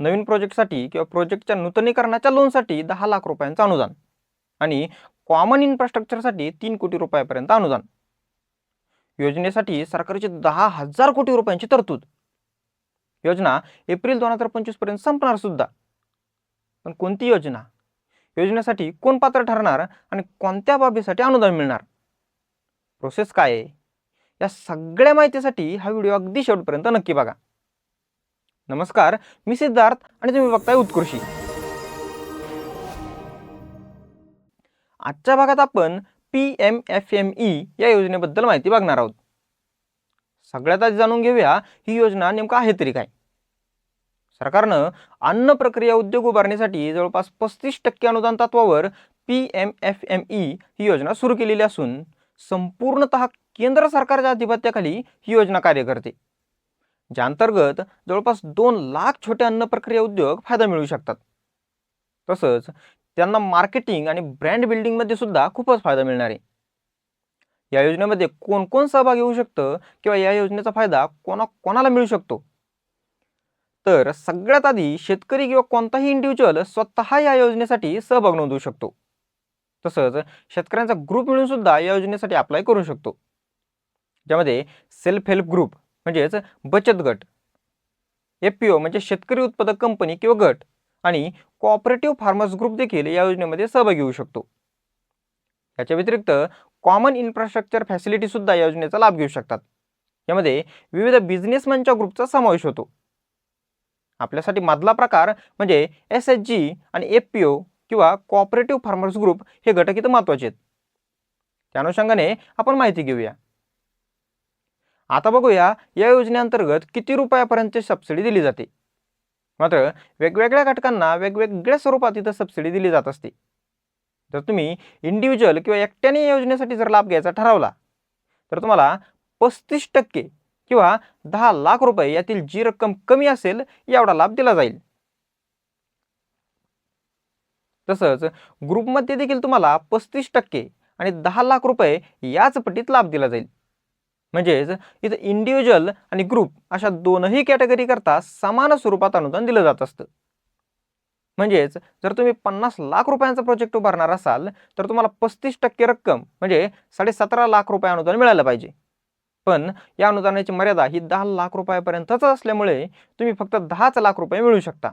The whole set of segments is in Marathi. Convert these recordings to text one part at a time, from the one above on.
नवीन प्रोजेक्टसाठी किंवा प्रोजेक्टच्या नूतनीकरणाच्या लोनसाठी दहा लाख रुपयांचं अनुदान. आणि कॉमन इन्फ्रास्ट्रक्चरसाठी तीन कोटी रुपयापर्यंत अनुदान. योजनेसाठी सरकारची दहा हजार कोटी रुपयांची तरतूद. योजना एप्रिल दोन हजार पंचवीसपर्यंत संपणार सुद्धा. पण कोणती योजना? योजनेसाठी कोण पात्र ठरणार आणि कोणत्या बाबीसाठी अनुदान मिळणार? प्रोसेस काय आहे? या सगळ्या माहितीसाठी हा व्हिडिओ अगदी शेवटपर्यंत नक्की बघा. नमस्कार मी सिद्धार्थ आणि तुम्ही बघताय उत्कृषी आजच्या भागात आपण P M F M E या योजनेबद्दल माहिती बघणार आहोत. सगळ्यात आधी जाणून घेऊया ही योजना नेमकं आहे तरी काय? सरकारनं अन्न प्रक्रिया उद्योग उभारण्यासाठी जवळपास पस्तीस टक्के अनुदान तत्वावर P M F M E ही योजना सुरू केलेली असून संपूर्णतः केंद्र सरकारच्या आधिपत्याखाली ही योजना कार्य करते. ज्या अंतर्गत जवळपास दोन लाख छोटे अन्न प्रक्रिया उद्योग फायदा मिळू शकतात. तसंच त्यांना मार्केटिंग आणि ब्रँड बिल्डिंगमध्ये सुद्धा खूपच फायदा मिळणार आहे. या योजनेमध्ये कोण कोण सहभाग होऊ शकतं किंवा या योजनेचा फायदा कोणा कोणाला मिळू शकतो? तर सगळ्यात आधी शेतकरी किंवा कोणताही इंडिव्हिज्युअल स्वतः या योजनेसाठी सहभाग नोंदवू शकतो. तसंच शेतकऱ्यांचा ग्रुप मिळून सुद्धा या योजनेसाठी अप्लाय करू शकतो. ज्यामध्ये सेल्फ हेल्प ग्रुप म्हणजेच बचत गट. एफ पी ओ म्हणजे शेतकरी उत्पादक कंपनी किंवा गट. आणि कोऑपरेटिव्ह फार्मर्स ग्रुप देखील या योजनेमध्ये सहभागी होऊ शकतो. याच्या व्यतिरिक्त कॉमन इन्फ्रास्ट्रक्चर फॅसिलिटी सुद्धा या योजनेचा लाभ घेऊ शकतात. यामध्ये विविध बिझनेसमॅनच्या ग्रुपचा समावेश होतो. आपल्यासाठी मधला प्रकार म्हणजे एस एच जी आणि एफ पी ओ किंवा कोऑपरेटिव्ह फार्मर्स ग्रुप हे घटक इथं महत्त्वाचे आहेत. त्या अनुषंगाने आपण माहिती घेऊया. आता बघूया या योजनेअंतर्गत किती रुपयापर्यंतची सबसिडी दिली जाते? मात्र वेगवेगळ्या घटकांना वेगवेगळ्या स्वरूपात इथं सबसिडी दिली जात असते. जर तुम्ही इंडिव्हिज्युअल किंवा एकट्याने या योजनेसाठी जर लाभ घ्यायचा ठरवला तर तुम्हाला पस्तीस टक्के किंवा दहा लाख रुपये यातील जी रक्कम कमी असेल एवढा लाभ दिला जाईल. तसंच ग्रुपमध्ये देखील तुम्हाला पस्तीस टक्के आणि दहा लाख रुपये याच पटीत लाभ दिला जाईल. म्हणजेच इथं इंडिव्हिज्युअल आणि ग्रुप अशा दोनही कॅटेगरी करता समान स्वरूपात अनुदान दिलं जात असतं. म्हणजेच जर तुम्ही पन्नास लाख रुपयांचा प्रोजेक्ट उभारणार असाल तर तुम्हाला पस्तीस टक्के रक्कम म्हणजे साडेसतरा लाख रुपये अनुदान मिळालं पाहिजे. पण या अनुदानाची मर्यादा ही दहा लाख रुपयापर्यंतच असल्यामुळे तुम्ही फक्त दहाच लाख रुपये मिळू शकता.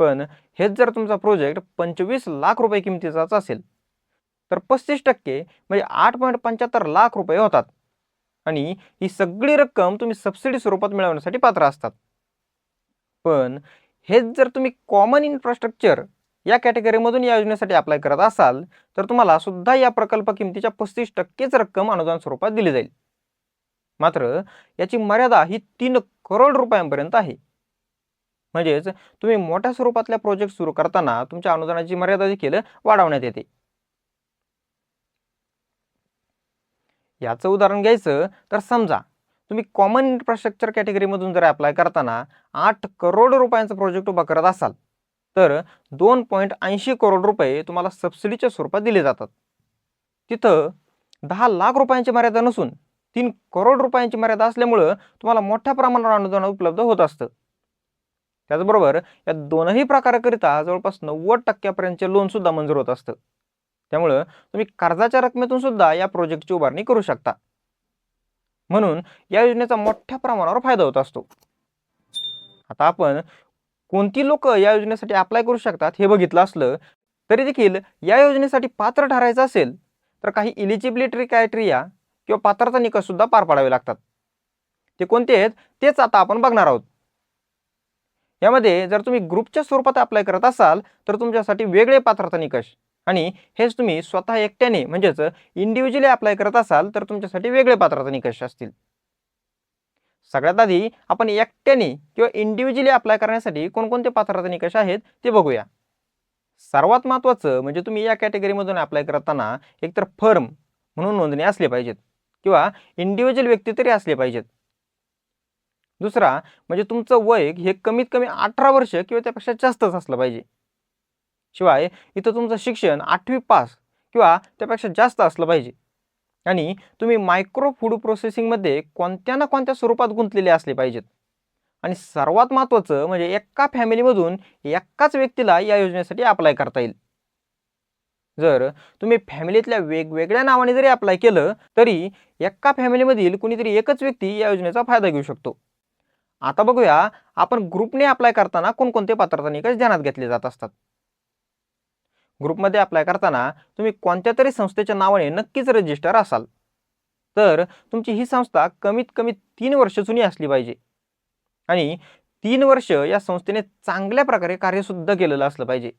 पण हेच जर तुमचा प्रोजेक्ट पंचवीस लाख रुपये किमतीचाच असेल तर पस्तीस टक्के म्हणजे आठ पॉईंट पंच्याहत्तर लाख रुपये होतात. आणि ही सगळी रक्कम तुम्ही सबसिडी स्वरूपात मिळवण्यासाठी पात्र असतात. पण हेच जर तुम्ही कॉमन इन्फ्रास्ट्रक्चर या कॅटेगरीमधून या योजनेसाठी अप्लाय करत असाल तर तुम्हाला सुद्धा या प्रकल्प किमतीच्या पस्तीस टक्केच रक्कम अनुदान स्वरूपात दिली जाईल. मात्र याची मर्यादा ही तीन करोड रुपयांपर्यंत आहे. म्हणजेच तुम्ही मोठ्या स्वरूपातल्या प्रोजेक्ट सुरू करताना तुमच्या अनुदानाची मर्यादा देखील वाढवण्यात येते. याचं उदाहरण घ्यायचं तर समजा तुम्ही कॉमन इन्फ्रास्ट्रक्चर कॅटेगरीमधून जर अप्लाय करताना आठ करोड रुपयांचा प्रोजेक्ट उभा करत असाल तर दोन पॉईंट ऐंशी करोड रुपये तुम्हाला सबसिडीच्या स्वरूपात दिले जातात. तिथं दहा लाख रुपयांची मर्यादा नसून तीन करोड रुपयांची मर्यादा असल्यामुळं तुम्हाला मोठ्या प्रमाणावर अनुदान उपलब्ध होत असतं. त्याचबरोबर या दोनही प्रकाराकरिता जवळपास नव्वद टक्क्यापर्यंतचे लोनसुद्धा मंजूर होत असतं. त्यामुळं तुम्ही कर्जाच्या रकमेतून सुद्धा या प्रोजेक्टची उभारणी करू शकता. म्हणून या योजनेचा मोठ्या प्रमाणावर फायदा होत असतो. आता आपण कोणती लोक या योजनेसाठी अप्लाय करू शकतात हे बघितलं असलं तरी देखील या योजनेसाठी पात्र ठरायचं असेल तर काही इलिजिबिलिटी क्रायटेरिया किंवा पात्रता निकष सुद्धा पार पाडावे लागतात. ते कोणते आहेत? तेच आता आपण बघणार आहोत. यामध्ये जर तुम्ही ग्रुपच्या स्वरूपात अप्लाय करत असाल तर तुमच्यासाठी वेगळे पात्रता निकष. आणि हेच तुम्ही स्वतः एकट्याने म्हणजेच इंडिव्हिज्युअली अप्लाय करत असाल तर तुमच्यासाठी वेगळे पात्रता निकष असतील. सगळ्यात आधी आपण एकट्याने किंवा इंडिव्हिज्युअली अप्लाय करण्यासाठी कोणकोणते पात्रता निकष आहेत ते बघूया. सर्वात महत्त्वाचं म्हणजे तुम्ही या कॅटेगरीमधून अप्लाय करताना एकतर फर्म म्हणून नोंदणी असली पाहिजेत किंवा इंडिव्हिज्युअल व्यक्ती तरी असले पाहिजेत. दुसरा म्हणजे तुमचं वय हे कमीत कमी अठरा वर्ष किंवा त्यापेक्षा जास्तच असलं पाहिजे. शिवाय इथं तुमचं शिक्षण आठवी पास किंवा त्यापेक्षा जास्त असलं पाहिजे. आणि तुम्ही मायक्रो फूड प्रोसेसिंगमध्ये कोणत्या ना कोणत्या स्वरूपात गुंतलेले असले पाहिजेत. आणि सर्वात महत्त्वाचं म्हणजे एका फॅमिलीमधून एकाच व्यक्तीला या योजनेसाठी अप्लाय करता येईल. जर तुम्ही फॅमिलीतल्या वेगवेगळ्या नावाने जरी अप्लाय केलं तरी एका फॅमिलीमधील कुणीतरी एकच व्यक्ती या योजनेचा फायदा घेऊ शकतो. आता बघूया आपण ग्रुपने अप्लाय करताना कोणकोणते पात्रता निकष ध्यानात घेतले जात असतात. ग्रुपमध्ये अप्लाय करताना तुम्ही कोणत्या तरी संस्थेच्या नावाने नक्कीच रजिस्टर असाल. तर तुमची ही संस्था कमीत कमी तीन वर्ष जुनी असली पाहिजे. आणि तीन वर्ष या संस्थेने चांगल्या प्रकारे कार्यसुद्धा केलेलं असलं पाहिजे.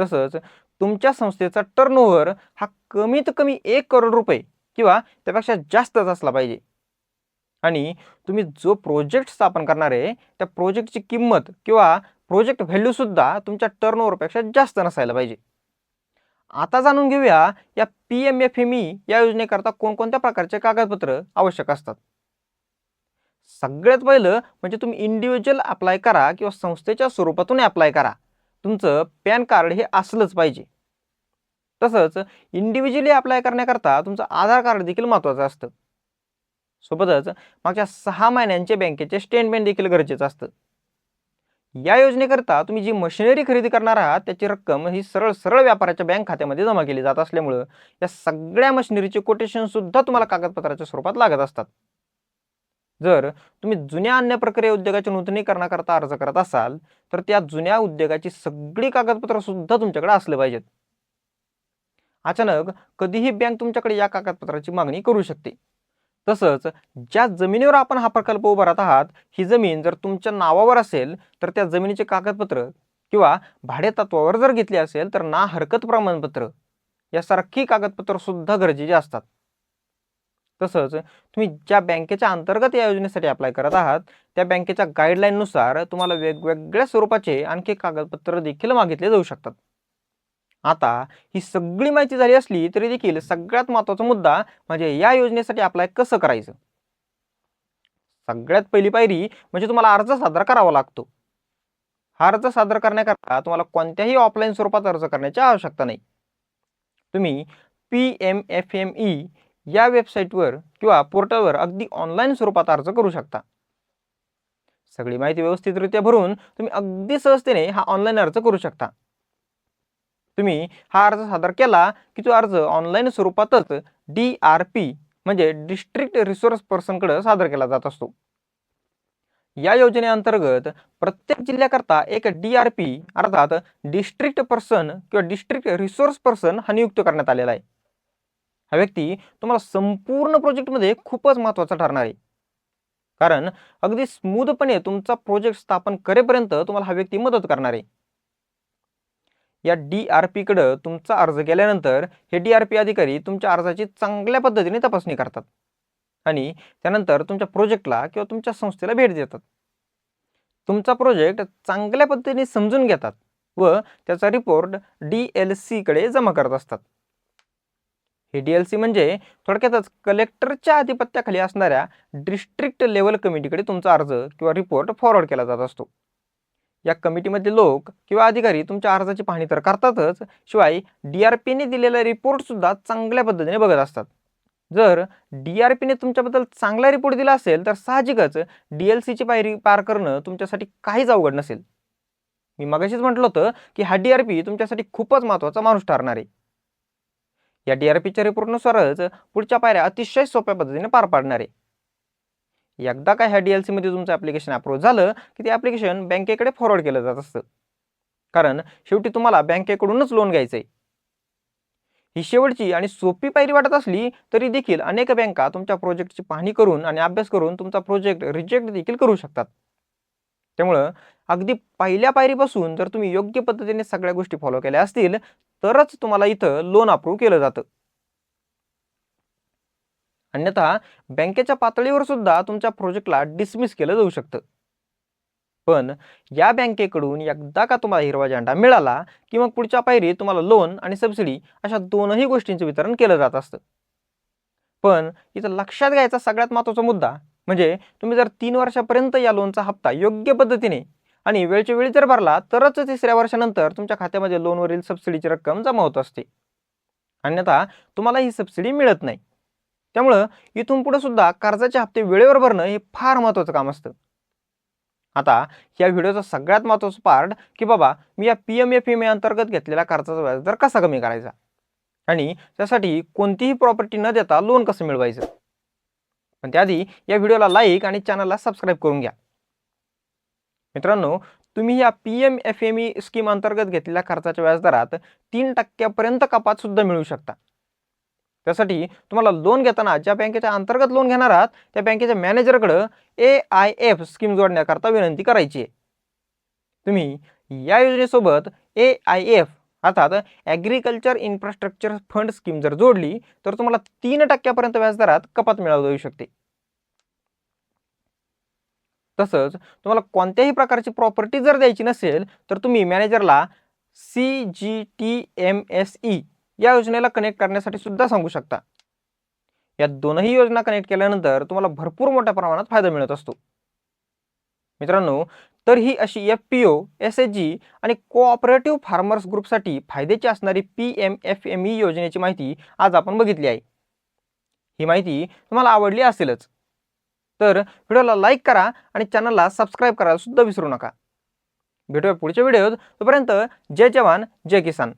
तसंच तुमच्या संस्थेचा टर्नओव्हर हा कमीत कमी एक करोड रुपये किंवा त्यापेक्षा जास्तच असला पाहिजे. आणि तुम्ही जो प्रोजेक्ट स्थापन करणार आहे त्या प्रोजेक्टची किंमत किंवा प्रोजेक्ट व्हॅल्यूसुद्धा तुमच्या टर्नओव्हरपेक्षा जास्त नसायला पाहिजे. आता जाणून घेऊया या P M F M E या योजनेकरता कोणकोणत्या प्रकारचे कागदपत्र आवश्यक असतात? सगळ्यात पहिलं म्हणजे तुम्ही इंडिव्हिज्युअल अप्लाय करा किंवा संस्थेच्या स्वरूपातून अप्लाय करा. तुमचं पॅन कार्ड हे असलंच पाहिजे. तसंच इंडिव्हिज्युअली अप्लाय करण्याकरता तुमचं आधार कार्ड देखील महत्त्वाचं असतं. सोबतच मागच्या सहा महिन्यांचे बँकेचे स्टेटमेंट देखील गरजेचं असतं. या योजनेकरता तुम्ही जी मशिनरी खरेदी करणार आहात त्याची रक्कम ही सरळ सरळ व्यापाराच्या बँक खात्यामध्ये जमा केली जात असल्यामुळं या सगळ्या मशिनरीचे कोटेशन सुद्धा तुम्हाला कागदपत्राच्या स्वरूपात लागत असतात. जर तुम्ही जुन्या अन्य प्रक्रिया उद्योगाच्या नूतनीकरणाकरता अर्ज करत असाल तर त्या जुन्या उद्योगाची सगळी कागदपत्र सुद्धा तुमच्याकडे असले पाहिजेत. अचानक कधीही बँक तुमच्याकडे या कागदपत्राची मागणी करू शकते. तसंच ज्या जमिनीवर आपण हा प्रकल्प उभारत आहात ही जमीन जर तुमच्या नावावर असेल तर त्या जमिनीचे कागदपत्र किंवा भाडेतत्वावर जर घेतली असेल तर ना हरकत प्रमाणपत्र यासारखी कागदपत्र सुद्धा गरजेची असतात. तसंच तुम्ही ज्या बँकेच्या अंतर्गत या योजनेसाठी अप्लाय करत आहात त्या बँकेच्या गाईडलाईननुसार तुम्हाला वेगवेगळ्या स्वरूपाचे आणखी कागदपत्र देखील मागितले जाऊ शकतात. आता ही सगळी माहिती झाली असली तरी देखील सगळ्यात महत्त्वाचा मुद्दा म्हणजे या योजनेसाठी अप्लाय कसं करायचं? सगळ्यात पहिली पायरी म्हणजे तुम्हाला अर्ज सादर करावा लागतो. हा अर्ज सादर करण्याकरता तुम्हाला कोणत्याही ऑफलाईन स्वरूपात अर्ज करण्याची आवश्यकता नाही. तुम्ही P M F M E या वेबसाईटवर किंवा पोर्टलवर अगदी ऑनलाईन स्वरूपात अर्ज करू शकता. सगळी माहिती व्यवस्थितरित्या भरून तुम्ही अगदी सहजतेने हा ऑनलाईन अर्ज करू शकता. तुम्ही हा अर्ज सादर केला की तो अर्ज ऑनलाईन स्वरूपातच डी आर पी म्हणजे डिस्ट्रिक्ट रिसोर्स पर्सनकडे सादर केला जात असतो. या योजनेअंतर्गत प्रत्येक जिल्ह्याकरता एक डी आर पी अर्थात डिस्ट्रिक्ट पर्सन किंवा डिस्ट्रिक्ट रिसोर्स पर्सन हा नियुक्त करण्यात आलेला आहे. हा व्यक्ती तुम्हाला संपूर्ण प्रोजेक्टमध्ये खूपच महत्त्वाचा ठरणार आहे. कारण अगदी स्मूथपणे तुमचा प्रोजेक्ट स्थापन करेपर्यंत तुम्हाला हा व्यक्ती मदत करणार आहे. या डी आर पीकडं तुमचा अर्ज केल्यानंतर हे डी आर पी अधिकारी तुमच्या अर्जाची चांगल्या पद्धतीने तपासणी करतात. आणि त्यानंतर तुमच्या प्रोजेक्टला किंवा तुमच्या संस्थेला भेट देतात. तुमचा प्रोजेक्ट चांगल्या पद्धतीने समजून घेतात व त्याचा रिपोर्ट डी एल सीकडे जमा करत असतात. हे डी एल सी म्हणजे थोडक्यातच कलेक्टरच्या आधिपत्याखाली असणाऱ्या डिस्ट्रिक्ट लेवल कमिटीकडे तुमचा अर्ज किंवा रिपोर्ट फॉरवर्ड केला जात असतो. या कमिटीमधले लोक किंवा अधिकारी तुमच्या अर्जाची पाहणी तर करतातच. शिवाय डी आर पीने दिलेला रिपोर्टसुद्धा चांगल्या पद्धतीने बघत असतात. जर डी आर पीने तुमच्याबद्दल चांगला रिपोर्ट दिला असेल तर साहजिकच डी एल सीची पायरी पार करणं तुमच्यासाठी काहीच अवघड नसेल. मी मगाशीच म्हटलं होतं की हा डी आर पी तुमच्यासाठी खूपच महत्त्वाचा माणूस ठरणार आहे. या डी आर पीच्या रिपोर्टनुसारच पुढच्या पायऱ्या अतिशय सोप्या पद्धतीने पार पाडणार आहे. एकदा काय ह्या डी एल सीमध्ये तुमचं ॲप्लिकेशन अप्रूव्ह झालं की ते ॲप्लिकेशन बँकेकडे फॉरवर्ड केलं जात असतं. कारण शेवटी तुम्हाला बँकेकडूनच लोन घ्यायचं आहे ही शेवटची आणि सोपी पायरी वाटत असली तरी देखील अनेक बँका तुमच्या प्रोजेक्टची पाहणी करून आणि अभ्यास करून तुमचा प्रोजेक्ट रिजेक्ट देखील करू शकतात. त्यामुळं अगदी पहिल्या पायरीपासून जर तुम्ही योग्य पद्धतीने सगळ्या गोष्टी फॉलो केल्या असतील तरच तुम्हाला इथं लोन अप्रूव्ह केलं जातं. अन्यथा बँकेच्या पातळीवर सुद्धा तुमच्या प्रोजेक्टला डिसमिस केलं जाऊ शकतं. पण या बँकेकडून एकदा का तुम्हाला हिरवा झेंडा मिळाला की मग पुढच्या पायरीत तुम्हाला लोन आणि सबसिडी अशा दोनही गोष्टींचं वितरण केलं जात असतं. पण इथं लक्षात घ्यायचा सगळ्यात महत्त्वाचा मुद्दा म्हणजे तुम्ही जर तीन वर्षापर्यंत या लोनचा हप्ता योग्य पद्धतीने आणि वेळच्या वेळी जर भरला तरच तिसऱ्या वर्षानंतर तुमच्या खात्यामध्ये लोनवरील सबसिडीची रक्कम जमा होत असते. अन्यथा तुम्हाला ही सबसिडी मिळत नाही. त्यामुळं इथून पुढे सुद्धा कर्जाचे हप्ते वेळेवर भरणं हे फार महत्त्वाचं काम असतं. आता या व्हिडिओचा सगळ्यात महत्त्वाचा पार्ट की बाबा मी या P M F M A अंतर्गत घेतलेल्या कर्जाचा व्याजदर कसा कमी करायचा? आणि त्यासाठी कोणतीही प्रॉपर्टी न देता लोन कसं मिळवायचं? पण त्याआधी या व्हिडिओला लाईक आणि चॅनलला सबस्क्राईब करून घ्या. मित्रांनो तुम्ही या P M F M E scheme अंतर्गत घेतलेल्या खर्चाच्या व्याजदरात तीन टक्क्यापर्यंत कपात सुद्धा मिळू शकता. त्यासाठी तुम्हाला लोन घेताना ज्या बँकेच्या अंतर्गत लोन घेणार आहात त्या बँकेच्या मॅनेजरकडं ए आय एफ स्कीम जोडण्याकरता विनंती करायची आहे. तुम्ही या योजनेसोबत ए आय एफ अर्थात ॲग्रिकल्चर इन्फ्रास्ट्रक्चर फंड स्कीम जर जोडली तर तुम्हाला तीन टक्क्यापर्यंत व्याजदरात कपात मिळवता येऊ शकते. तसंच तुम्हाला कोणत्याही प्रकारची प्रॉपर्टी जर द्यायची नसेल तर तुम्ही मॅनेजरला C G T M S E या योजनेला कनेक्ट करण्यासाठी सुद्धा सांगू शकता. या दोनही योजना कनेक्ट केल्यानंतर तुम्हाला भरपूर मोठ्या प्रमाणात फायदा मिळत असतो. मित्रांनो तर ही अशी F P O S H G आणि कोऑपरेटिव्ह फार्मर्स ग्रुपसाठी फायद्याची असणारी P M F M E योजनेची माहिती आज आपण बघितली आहे. ही माहिती तुम्हाला आवडली असेलच तर व्हिडिओला लाईक करा आणि चॅनलला सबस्क्राईब करायला सुद्धा विसरू नका. भेटूया पुढच्या व्हिडिओत तोपर्यंत जय जवान जय किसान.